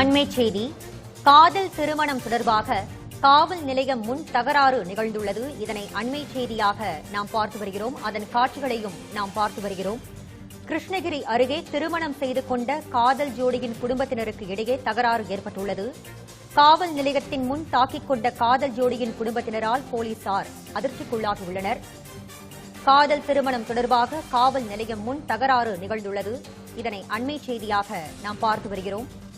அண்மை செய்தி. காதல் திருமணம் தொடர்பாக காவல் நிலையம் முன் தகராறு நிகழ்ந்துள்ளது. இதனை அண்மை செய்தியாக நாம் பார்த்து வருகிறோம். அதன் காட்சிகளையும் நாம் பார்த்து வருகிறோம். கிருஷ்ணகிரி அருகே திருமணம் செய்து கொண்ட காதல் ஜோடியின் குடும்பத்தினருக்கு இடையே தகராறு ஏற்பட்டுள்ளது. காவல் நிலையத்தின் முன் தாக்கிக் கொண்ட காதல் ஜோடியின் குடும்பத்தினரால் போலீசார் அதிர்ச்சிக்குள்ளாகியுள்ளனர். காதல் திருமணம் தொடர்பாக காவல் நிலையம் முன் தகராறு நிகழ்ந்துள்ளது. இதனை அண்மை செய்தியாக நாம் பார்த்து வருகிறோம்.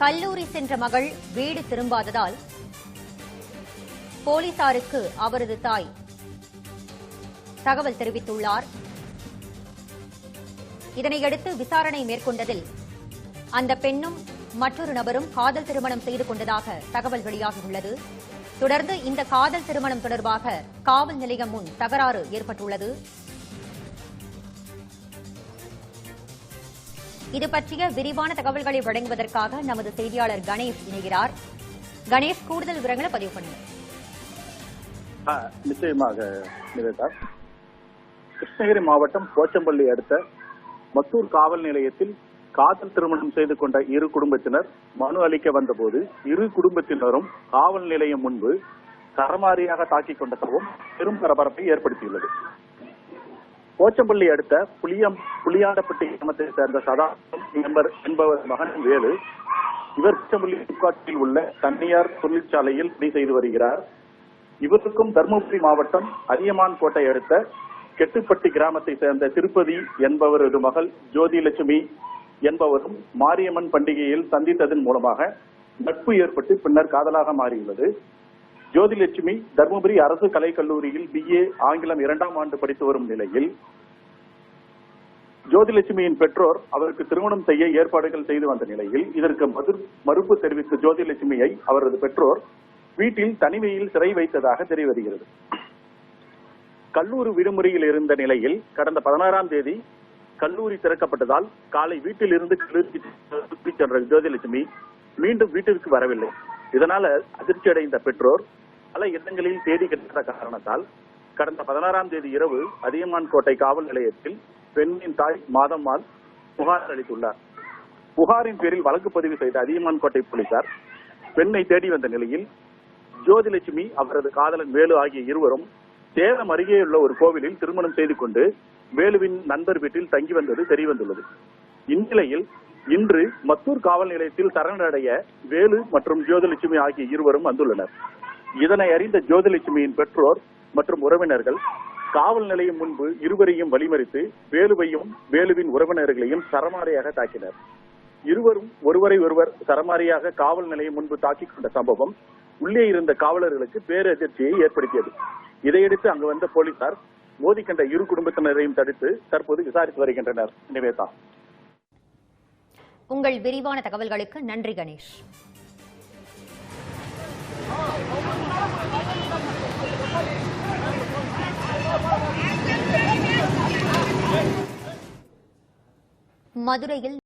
கல்லூரி சென்ற மகள் வீடு திரும்பாததால் போலீசாருக்கு அவரது தாய் தகவல் தெரிவித்துள்ளார். இதனையடுத்து விசாரணை மேற்கொண்டதில் அந்த பெண்ணும் மற்றொரு நபரும் காதல் திருமணம் செய்து கொண்டதாக தகவல் வெளியாகியுள்ளது. தொடர்ந்து இந்த காதல் திருமணம் தொடர்பாக காவல் நிலையம் முன் தகராறு ஏற்பட்டுள்ளது. இது பற்றிய விரிவான தகவல்களை வழங்குவதற்காக நமது செய்தியாளர் கணேஷ் இணைகிறார். கணேஷ் கூடுதல் விவரங்களை பதிவு பண்ணுங்க நிச்சயமாக நிவேதா. கிருஷ்ணகிரி மாவட்டம் போச்சம்பள்ளி அடுத்த மத்தூர் காவல் நிலையத்தில் காதல் திருமணம் செய்து கொண்ட இரு குடும்பத்தினர் மனு அளிக்க வந்தபோது இரு குடும்பத்தினரும் காவல் நிலையம் முன்பு சரமாரியாக தாக்கிக் கொண்ட சம்பவம் பெரும் பரபரப்பை ஏற்படுத்தியுள்ளது. போச்சம்பள்ளி அடுத்த புளியம் புளியாடப்பட்டி கிராமத்தை சேர்ந்த சதா எம்பர் என்பவர் மகன் வேலு. இவர் போச்சம்பள்ளி சிப்காட்டில் உள்ள தனியார் தொழிற்சாலையில் பணி செய்து வருகிறார். இவருக்கும் தருமபுரி மாவட்டம் அதியமான் கோட்டை அடுத்த கெட்டுப்பட்டி கிராமத்தை சேர்ந்த திருப்பதி என்பவரது மகள் ஜோதி லட்சுமி என்பவரும் மாரியம்மன் பண்டிகையில் சந்தித்ததன் மூலமாக நட்பு ஏற்பட்டு பின்னர் காதலாக மாறியுள்ளது. ஜோதிலட்சுமி தருமபுரி அரசு கலைக்கல்லூரியில் பிஏ ஆங்கிலம் இரண்டாம் ஆண்டு படித்து வரும் நிலையில் ஜோதிலட்சுமியின் பெற்றோர் அவருக்கு திருமணம் செய்ய ஏற்பாடுகள் செய்து வந்த நிலையில் இதற்கு மறுப்பு தெரிவித்த ஜோதிலட்சுமியை அவரது பெற்றோர் வீட்டில் தனிமையில் சிறை வைத்ததாக தெரிய வருகிறது கல்லூரி விடுமுறையில் இருந்த நிலையில் கடந்த பதினாறாம் தேதி கல்லூரி திறக்கப்பட்டதால் காலை வீட்டில் இருந்து கல்லூரிக்கு சென்ற ஜோதிலட்சுமி மீண்டும் வீட்டிற்கு வரவில்லை. இதனால அதிர்ச்சி அடைந்த பெற்றோர் பல இடங்களில் தேடி கிடைத்த காரணத்தால் கடந்த பதினாறாம் தேதி இரவு அதியமான் கோட்டை காவல் நிலையத்தில் பெண்ணின் தாய் மாதம்மாள் புகார் அளித்துள்ளார். புகாரின் பேரில் வழக்கு பதிவு செய்த அதியமான் கோட்டை போலீசார் பெண்ணை தேடி வந்த நிலையில் ஜோதிலட்சுமி அவரது காதலன் வேலு ஆகிய இருவரும் சேலம் அருகே உள்ள ஒரு கோவிலில் திருமணம் செய்து கொண்டு வேலுவின் நண்பர் வீட்டில் தங்கி வந்தது தெரியவந்துள்ளது. இந்நிலையில் இன்று மத்தூர் காவல் நிலையத்தில் சரணடைய வேலு மற்றும் ஜோதிலட்சுமி ஆகிய இருவரும் வந்துள்ளனர். இதனை அறிந்த ஜோதிலட்சுமியின் பெற்றோர் மற்றும் உறவினர்கள் காவல் நிலையம் முன்பு இருவரையும் வழிமறித்து வேலுவையும் வேலுவின் உறவினர்களையும் சரமாரியாக தாக்கினர். இருவரும் ஒருவரை ஒருவர் சரமாரியாக காவல் நிலையம் முன்பு தாக்கிக் கொண்ட சம்பவம் உள்ளே இருந்த காவலர்களுக்கு பேரதிர்ச்சியை ஏற்படுத்தியது. இதையடுத்து அங்கு வந்த போலீசார் மோதி கண்ட இரு குடும்பத்தினரையும் தடுத்து தற்போது விசாரித்து வருகின்றனர். நிவேதா. உங்கள் விரிவான தகவல்களுக்கு நன்றி கணேஷ். மதுரையில்